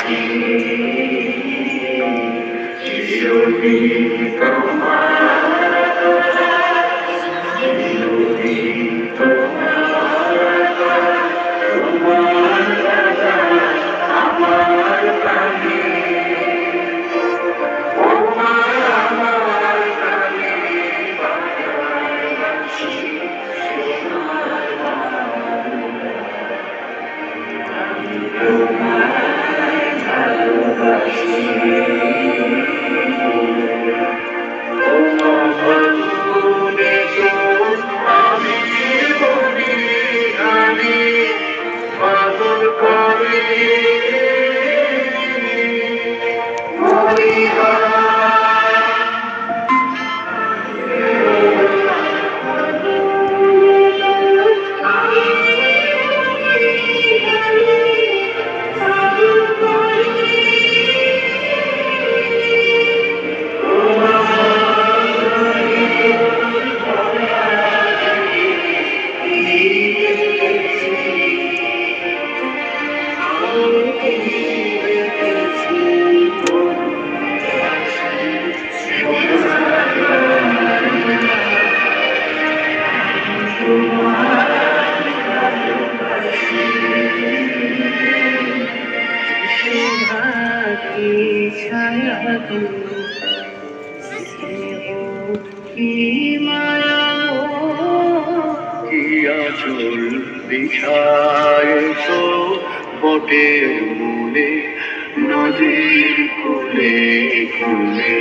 কি ছায়া স্নেহ কি মায়া কি আচল বিছায়েছ বটের মূলে নদীর কুলে কুলে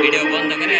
ভিডিও বন্ধ করে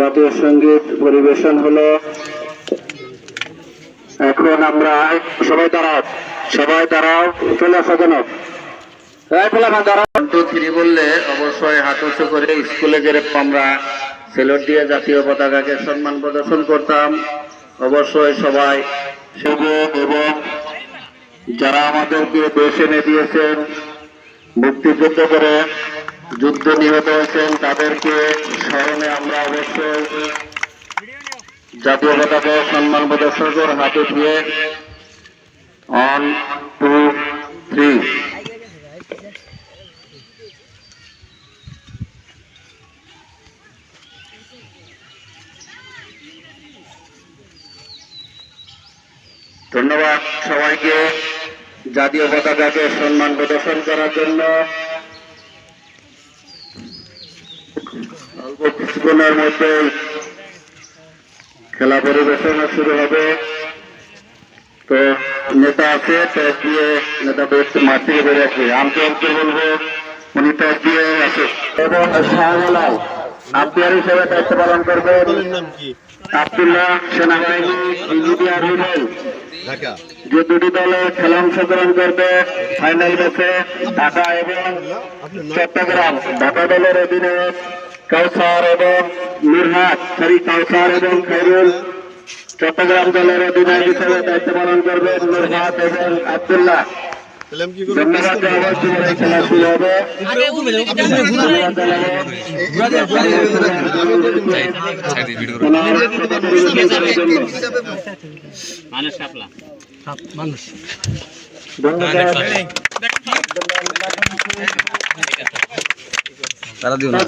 জাতীয় সংগীত পরিবেশন হলো। এখন আমরা সবাই দাঁড়াও সবাই দাঁড়াও, চলে আসো থ্রি বললে অবশ্যই করে স্কুলে আমরা দিয়ে জাতীয় পতাকাকে সম্মান প্রদর্শন করতাম। অবশ্যই সবাই এবং যারা আমাদেরকে মুক্তিযুদ্ধ করে যুদ্ধ নিহত হয়েছেন, তাদেরকে স্মরণে আমরা অবশ্যই জাতীয় পতাকা সম্মান প্রদর্শন করে হাতে দিয়ে অন টু থ্রি ধন্যবাদ সবাইকে জাতীয় পতাকাকে সম্মান প্রদর্শন করার জন্য। অল্প কিছুক্ষণের মধ্যে খেলা পরিবেশনা শুরু হবে। তো নেতা আছে ট্যাগ দিয়ে নেতা মাঠ থেকে বেড়ে আসবে। আমি তো বলব উনি ট্যাগ দিয়ে আসে। এবং শাহজালাল আম্পায়ার হিসেবে দায়িত্ব পালন করবেন আবদুল্লাহ সেনাবাহিনী বিজিবি আর্মি ঢাকা। যে দুটি দলে খেলা অংশগ্রহণ করবে ফাইনাল ম্যাচে ঢাকা এবং চট্টগ্রাম। ঢাকা দলের অধীনে কাউসার এবং মিরহাট সরি কাউসার এবং খাইরুল চট্টগ্রাম দলের অধিনায়ক হিসেবে দায়িত্ব পালন করবেন মিরহাট এবং আবদুল্লাহ। খেলা শুরু হবে। মানুষ তারা দিও না।